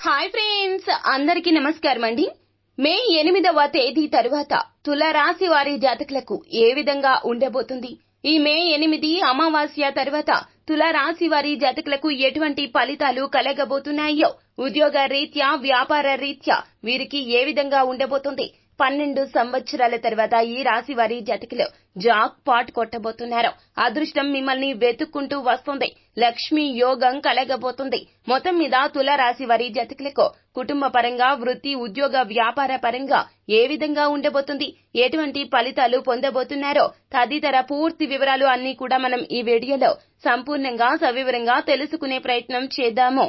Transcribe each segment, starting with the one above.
Hi friends అందరికీ నమస్కారం అండి మే ఎనిమిదవ తేదీ తరువాత తులరాశి వారి జాతకులకు ఏ విధంగా ఉండబోతుంది? ఈ మే ఎనిమిది అమావాస్య తర్వాత తులరాశి వారి జాతకులకు ఎటువంటి ఫలితాలు కలగబోతున్నాయో? ఉద్యోగ రీత్యా వ్యాపార రీత్యా వీరికి ఏ విధంగా ఉండబోతుంది? పన్నెండు సంవత్సరాల తర్వాత ఈ రాశి వారి జతకిలో జాక్ పాట్ కొట్టబోతున్నారు. అదృష్టం మిమ్మల్ని వెతుక్కుంటూ వస్తుంది. లక్ష్మీ యోగం కలగబోతుంది. మొత్తం మీద తుల రాశి వారి జతకులకు కుటుంబ పరంగా వృత్తి ఉద్యోగ వ్యాపార పరంగా ఏ విధంగా ఉండబోతుంది? ఎటువంటి ఫలితాలు పొందబోతున్నారో తదితర పూర్తి వివరాలు అన్ని కూడా మనం ఈ వీడియోలో సంపూర్ణంగా సవివరంగా తెలుసుకునే ప్రయత్నం చేద్దాము.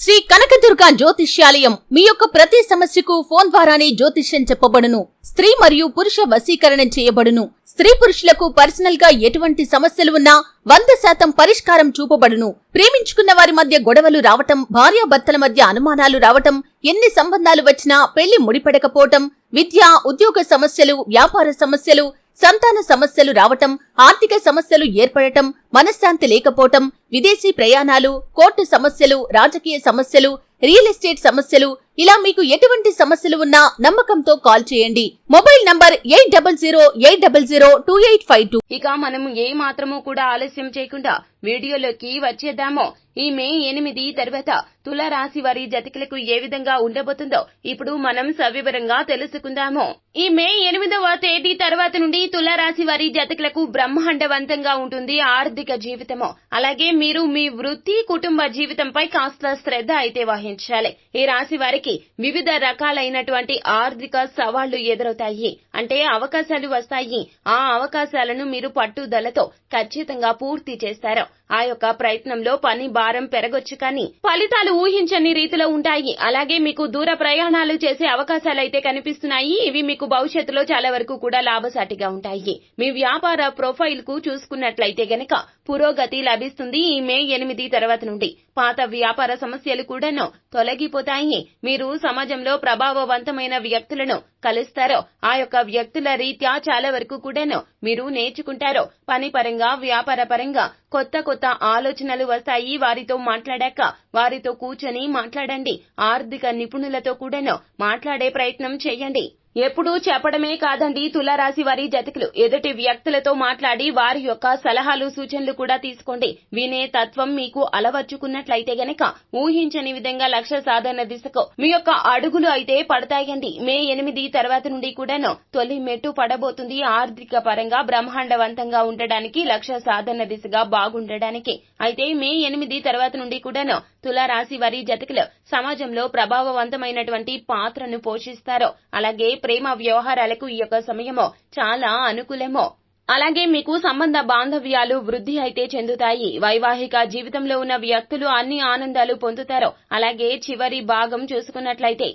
శ్రీ కనకదుర్గ జ్యోతిష్యాలయం మీ యొక్క ప్రతి సమస్యకు ఫోన్ ద్వారానే జ్యోతిష్యం చెప్పబడును. స్త్రీ మరియు పురుష వశీకరణం చేయబడును. స్త్రీ పురుషులకు పర్సనల్గా ఎటువంటి సమస్యలు ఉన్నా వంద శాతం పరిష్కారం చూపబడును. ప్రేమించుకున్న వారి మధ్య గొడవలు రావటం భార్యాభర్తల మధ్య అనుమానాలు రావటం ఎన్ని సంబంధాలు వచ్చినా పెళ్ళి ముడిపడకపోవటం విద్య ఉద్యోగ సమస్యలు వ్యాపార సమస్యలు సంతాన సమస్యలు రావటం ఆర్థిక సమస్యలు ఏర్పడటం మనశ్శాంతి లేకపోవటం విదేశీ ప్రయాణాలు కోర్టు సమస్యలు రాజకీయ సమస్యలు రియల్ ఎస్టేట్ సమస్యలు ఇలా మీకు ఎటువంటి సమస్యలు ఉన్నా నమ్మకంతో కాల్ చేయండి. Mobile number eight double zero eight double zero two eight five two. ఇక మనం ఏ మాత్రము కూడా ఆలస్యం చేయకుండా వీడియోలోకి వచ్చేద్దాము. ఈ మే ఎనిమిది తర్వాత తుల రాశి వారి జతకులకు ఏ విధంగా ఉండబోతుందో ఇప్పుడు మనం సవివరంగా తెలుసుకుందాము. ఈ మే ఎనిమిదవ తేదీ తర్వాత నుండి తుల రాశి వారి జతకులకు బ్రహ్మాండవంతంగా ఉంటుంది ఆర్థిక జీవితము. అలాగే మీరు మీ వృత్తి కుటుంబ జీవితంపై కాస్త శ్రద్ధ అయితే వహించాలి. ఈ రాశి వారికి వివిధ రకాలైనటువంటి ఆర్థిక సవాళ్ళు ఎదురవుతాయి. అంటే అవకాశాలు వస్తాయి. ఆ అవకాశాలను మీరు పట్టుదలతో ఖచ్చితంగా పూర్తి చేస్తారు. ఆ యొక్క ప్రయత్నంలో పని భారం పెరగొచ్చు కానీ ఫలితాలు ఊహించని రీతిలో ఉంటాయి. అలాగే మీకు దూర ప్రయాణాలు చేసే అవకాశాలైతే కనిపిస్తున్నాయి. ఇవి మీకు భవిష్యత్తులో చాలా వరకు కూడా లాభసాటిగా ఉంటాయి. మీ వ్యాపార ప్రొఫైల్కు చూసుకున్నట్లయితే గనక పురోగతి లభిస్తుంది ఈ మే ఎనిమిది తర్వాత నుండి. పాత వ్యాపార సమస్యలు కూడాను తొలగిపోతాయి. మీరు సమాజంలో ప్రభావవంతమైన వ్యక్తులను కలుస్తారో ఆ యొక్క వ్యక్తుల రీత్యా చాలా వరకు కూడాను మీరు నేర్చుకుంటారో పని పరంగా వ్యాపార పరంగా కొత్త కొత్త ఆలోచనలు వస్తాయి. వారితో మాట్లాడాక వారితో కూర్చొని మాట్లాడండి. ఆర్థిక నిపుణులతో కూడాను మాట్లాడే ప్రయత్నం చేయండి. ఎప్పుడూ చెప్పడమే కాదండి తులారాశి వారి జతకులు. ఎదుటి వ్యక్తులతో మాట్లాడి వారి యొక్క సలహాలు సూచనలు కూడా తీసుకోండి. వినే తత్వం మీకు అలవర్చుకున్నట్లయితే గనక ఊహించని విధంగా లక్ష్య సాధన దిశకు మీ యొక్క అడుగులు అయితే పడతాయండి. మే ఎనిమిది తర్వాత నుండి కూడాను తొలి మెట్టు పడబోతుంది. ఆర్థిక పరంగా బ్రహ్మాండవంతంగా ఉండడానికి లక్ష్య సాధన దిశగా బాగుండడానికి. అయితే మే ఎనిమిది తర్వాత నుండి కూడాను తులారాశి వారి జతకులు సమాజంలో ప్రభావవంతమైనటువంటి పాత్రను పోషిస్తారు అలాగే ప్రేమ వ్యవహారాలకు ఈ యొక్క సమయము చాలా అనుకూలమో. అలాగే మీకు సంబంధ బాంధవ్యాలు వృద్ధి అయితే చెందుతాయి. వైవాహిక జీవితంలో ఉన్న వ్యక్తులు అన్ని ఆనందాలు పొందుతారు అలాగే చివరి భాగం చూసుకున్నట్లయితే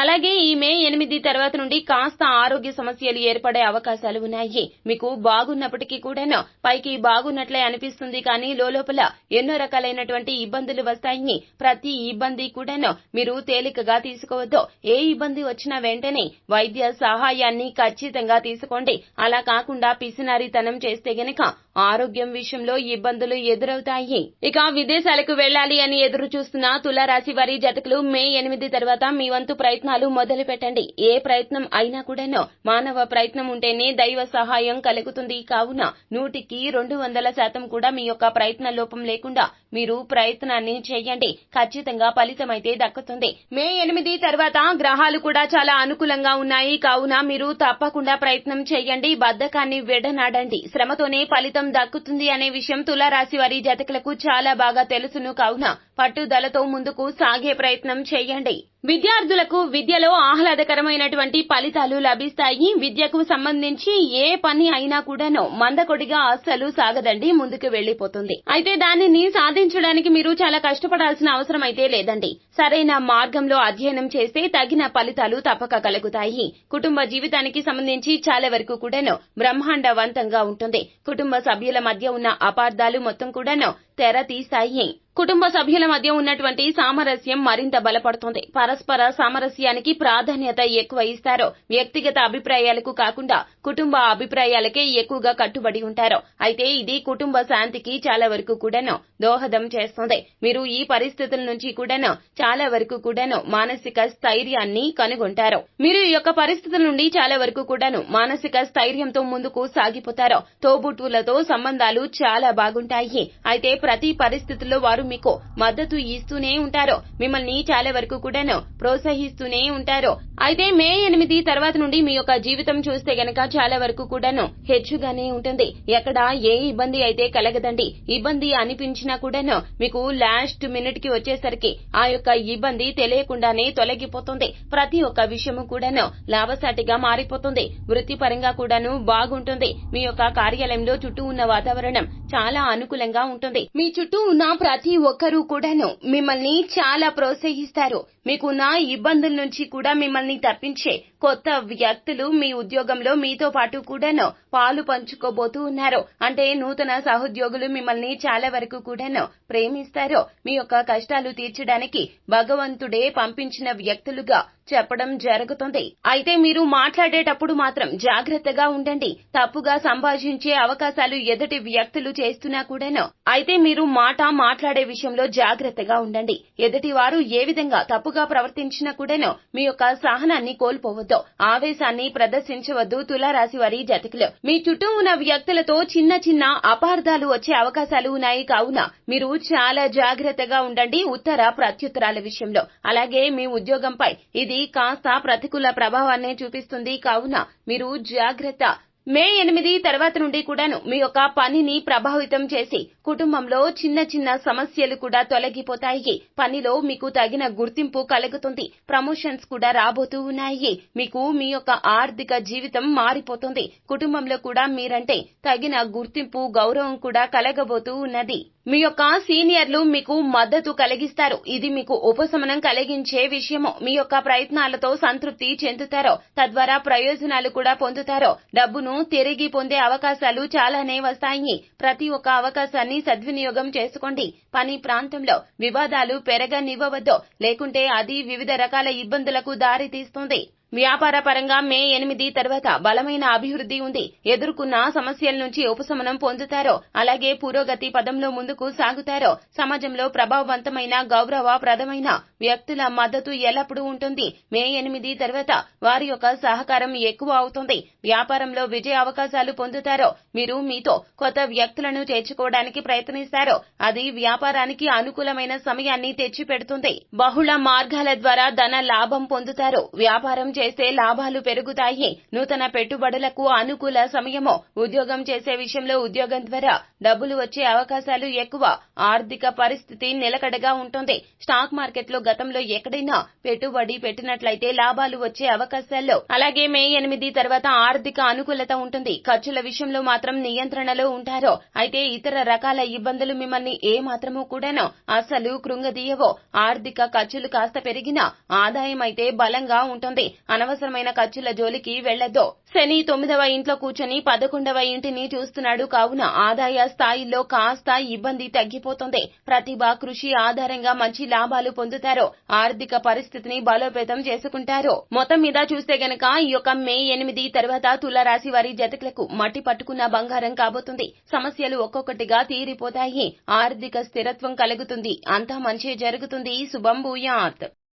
అలాగే ఈ మే ఎనిమిది తర్వాత నుండి కాస్త ఆరోగ్య సమస్యలు ఏర్పడే అవకాశాలు ఉన్నాయి. మీకు బాగున్నప్పటికీ కూడాను పైకి బాగున్నట్లే అనిపిస్తుంది కానీ లోపల ఎన్నో రకాలైనటువంటి ఇబ్బందులు వస్తాయి. ప్రతి ఇబ్బంది కూడాను మీరు తేలికగా తీసుకోవద్దు. ఏ ఇబ్బంది వచ్చినా వెంటనే వైద్య సహాయాన్ని ఖచ్చితంగా తీసుకోండి. అలా కాకుండా పిసినారితనం చేస్తే గనక ఆరోగ్యం విషయంలో ఇబ్బందులు ఎదురవుతాయి. ఇక విదేశాలకు వెళ్ళాలి అని ఎదురు చూస్తున్న తులారాశి వారి జతకులు మే ఎనిమిది తర్వాత మీ వంతు ప్రయత్నాలు మొదలు పెట్టండి ఏ ప్రయత్నం అయినా కూడాను మానవ ప్రయత్నం ఉంటేనే దైవ సహాయం కలుగుతుంది. కావున నూటికి రెండు వందల శాతం కూడా మీ యొక్క ప్రయత్న లోపం లేకుండా మీరు ప్రయత్నాన్ని చేయండి. ఖచ్చితంగా ఫలితమైతే దక్కుతుంది. మే ఎనిమిది తర్వాత గ్రహాలు కూడా చాలా అనుకూలంగా ఉన్నాయి. కావున మీరు తప్పకుండా ప్రయత్నం చేయండి. బద్దకాన్ని విడనాడండి. శ్రమతోనే ఫలితం దక్కుతుంది అనే విషయం తులారాశి వారి జతకులకు చాలా బాగా తెలుసును. కావున పట్టుదలతో ముందుకు సాగే ప్రయత్నం చేయండి. విద్యార్థులకు విద్యలో ఆహ్లాదకరమైనటువంటి ఫలితాలు లభిస్తాయి. విద్యకు సంబంధించి ఏ పని అయినా కూడాను మందకొడిగా అస్సలు సాగదండి ముందుకు వెళ్ళిపోతుంది అయితే దానిని సాధించడానికి మీరు చాలా కష్టపడాల్సిన అవసరం అయితే లేదండి. సరైన మార్గంలో అధ్యయనం చేస్తే తగిన ఫలితాలు తప్పక కలుగుతాయి. కుటుంబ జీవితానికి సంబంధించి చాలా వరకు కూడాను బ్రహ్మాండవంతంగా ఉంటుంది. కుటుంబ సభ్యుల మధ్య ఉన్న అపార్థాలు మొత్తం కూడాను తెర తీస్తాయి కుటుంబ సభ్యుల మధ్య ఉన్నటువంటి సామరస్యం మరింత బలపడుతుంది. పరస్పర సామరస్యానికి ప్రాధాన్యత ఎక్కువ ఇస్తారు. వ్యక్తిగత అభిప్రాయాలకు కాకుండా కుటుంబ అభిప్రాయాలకే ఎక్కువగా కట్టుబడి ఉంటారు. అయితే ఇది కుటుంబ శాంతికి చాలా వరకు కూడాను దోహదం చేస్తుంది. మీరు ఈ పరిస్థితుల నుంచి కూడాను చాలా వరకు కూడాను మానసిక స్థైర్యాన్ని కనుగొంటారు. మీరు ఈ యొక్క పరిస్థితుల నుండి చాలా వరకు కూడాను మానసిక స్థైర్యంతో ముందుకు సాగిపోతారు. తోబుట్టువులతో సంబంధాలు చాలా బాగుంటాయి. అయితే ప్రతి పరిస్థితుల్లో వారు మీకు మద్దతు ఇస్తూనే ఉంటారు. మిమ్మల్ని చాలా వరకు కూడాను ప్రోత్సహిస్తూనే ఉంటారు. అయితే మే ఎనిమిది తర్వాత నుండి మీ యొక్క జీవితం చూస్తే గనక చాలా వరకు కూడాను హెచ్చుగానే ఉంటుంది. ఎక్కడ ఏ ఇబ్బంది అయితే కలగదండి. ఇబ్బంది అనిపించినా కూడాను మీకు లాస్ట్ మినిట్కి వచ్చేసరికి ఆ యొక్క ఇబ్బంది తెలియకుండానే తొలగిపోతుంది. ప్రతి ఒక్క విషయము కూడాను లాభసాటిగా మారిపోతుంది. వృత్తిపరంగా కూడాను బాగుంటుంది. మీ యొక్క కార్యాలయంలో చుట్టూ ఉన్న వాతావరణం చాలా అనుకూలంగా ఉంటుంది. మీ చుట్టూ ఉన్న ప్రతి ఒక్కరూ కూడాను మిమ్మల్ని చాలా ప్రోత్సహిస్తారు. మీకున్న ఇబ్బందుల నుంచి కూడా మిమ్మల్ని తప్పించే కొత్త వ్యక్తులు మీ ఉద్యోగంలో మీతో పాటు కూడాను పాలు పంచుకోబోతూ ఉన్నారు. అంటే నూతన సహోద్యోగులు మిమ్మల్ని చాలా వరకు కూడాను ప్రేమిస్తారు. మీ యొక్క కష్టాలు తీర్చడానికి భగవంతుడే పంపించిన వ్యక్తులుగా చెప్పడం జరుగుతుంది. అయితే మీరు మాట్లాడేటప్పుడు మాత్రం జాగ్రత్తగా ఉండండి. తప్పుగా సంభాషించే అవకాశాలు ఎదుటి వ్యక్తులు చేస్తున్నా కూడాను. అయితే మీరు మాట మాట్లాడే విషయంలో జాగ్రత్తగా ఉండండి. ఎదుటి వారు ఏ విధంగా తప్పుగా ప్రవర్తించినా కూడాను మీ యొక్క సహనాన్ని కోల్పోవద్దు. ఆవేశాన్ని ప్రదర్శించవద్దు. తులారాశి వారి జతకులు. మీ చుట్టూ ఉన్న వ్యక్తులతో చిన్న చిన్న అపార్థాలు వచ్చే అవకాశాలు ఉన్నాయి. కావున మీరు చాలా జాగ్రత్తగా ఉండండి. ఉత్తర ప్రత్యుత్తరాల విషయంలో. అలాగే మీ ఉద్యోగంపై ఇది కాస్త ప్రతికూల ప్రభావాన్ని చూపిస్తుంది. కావున మీరు జాగ్రత్త. మే ఎనిమిది తర్వాత నుండి కూడాను మీ యొక్క పనిని ప్రభావితం చేసి కుటుంబంలో చిన్న చిన్న సమస్యలు కూడా తొలగిపోతాయి. పనిలో మీకు తగిన గుర్తింపు కలుగుతుంది. ప్రమోషన్స్ కూడా రాబోతూ ఉన్నాయి. మీకు మీ యొక్క ఆర్థిక జీవితం మారిపోతుంది. కుటుంబంలో కూడా మీరంటే తగిన గుర్తింపు గౌరవం కూడా కలగబోతూ ఉన్నది. మీ యొక్క సీనియర్లు మీకు మద్దతు కలిగిస్తారు. ఇది మీకు ఉపశమనం కలిగించే విషయము. మీ యొక్క ప్రయత్నాలతో సంతృప్తి చెందుతారో తద్వారా ప్రయోజనాలు కూడా పొందుతారో డబ్బును తిరిగి పొందే అవకాశాలు చాలానే వస్తాయి. ప్రతి ఒక్క అవకాశాన్ని సద్వినియోగం చేసుకోండి. పని ప్రాంతంలో వివాదాలు పెరగనివ్వవద్దు. లేకుంటే అది వివిధ రకాల ఇబ్బందులకు దారితీస్తుంది. వ్యాపార పరంగా మే ఎనిమిది తర్వాత బలమైన అభివృద్ధి ఉంది. ఎదుర్కొన్న సమస్యల నుంచి ఉపశమనం పొందుతారో అలాగే పురోగతి పదంలో ముందుకు సాగుతారో సమాజంలో ప్రభావవంతమైన గౌరవప్రదమైన వ్యక్తుల మద్దతు ఎల్లప్పుడూ ఉంటుంది. మే ఎనిమిది తర్వాత వారి యొక్క సహకారం ఎక్కువ అవుతుంది. వ్యాపారంలో విజయ అవకాశాలు పొందుతారో మీరు మీతో కొత్త వ్యక్తులను చేర్చుకోవడానికి ప్రయత్నిస్తారో అది వ్యాపారానికి అనుకూలమైన సమయాన్ని తెచ్చిపెడుతుంది. బహుళ మార్గాల ద్వారా ధన లాభం పొందుతారు. వ్యాపారం చేస్తే లాభాలు పెరుగుతాయి. నూతన పెట్టుబడులకు అనుకూల సమయము ఉద్యోగం చేసే విషయంలో ఉద్యోగం ద్వారా డబ్బులు వచ్చే అవకాశాలు ఎక్కువ. ఆర్థిక పరిస్థితి నిలకడగా ఉంటుంది. స్టాక్ మార్కెట్లో గతంలో ఎక్కడైనా పెట్టుబడి పెట్టినట్లయితే లాభాలు వచ్చే అవకాశాల్లో. అలాగే మే ఎనిమిది తర్వాత ఆర్థిక అనుకూలత ఉంటుంది. ఖర్చుల విషయంలో మాత్రం నియంత్రణలో ఉంటారో అయితే ఇతర రకాల ఇబ్బందులు మిమ్మల్ని ఏ మాత్రము కూడాను అసలు కృంగదీయవో. ఆర్థిక ఖర్చులు కాస్త పెరిగినా ఆదాయం అయితే బలంగా ఉంటుంది. అనవసరమైన ఖర్చుల జోలికి వెళ్ళొద్దు. శని తొమ్మిదవ ఇంట్లో కూర్చొని పదకొండవ ఇంటిని చూస్తున్నాడు. కావున ఆదాయ స్థాయిలో కాస్త ఇబ్బంది తగ్గిపోతుంది. ప్రతిభ కృషి ఆధారంగా మంచి లాభాలు పొందుతారు. ఆర్థిక పరిస్థితిని బలోపేతం చేసుకుంటారు. మొత్తం మీద చూస్తే గనక ఈ యొక్క మే ఎనిమిది తర్వాత తులారాశి వారి జతకులకు మట్టి పట్టుకున్న బంగారం కాబోతుంది. సమస్యలు ఒక్కొక్కటిగా తీరిపోతాయి. ఆర్థిక స్థిరత్వం కలుగుతుంది. అంతా మంచి జరుగుతుంది. శుభం భూయాత్.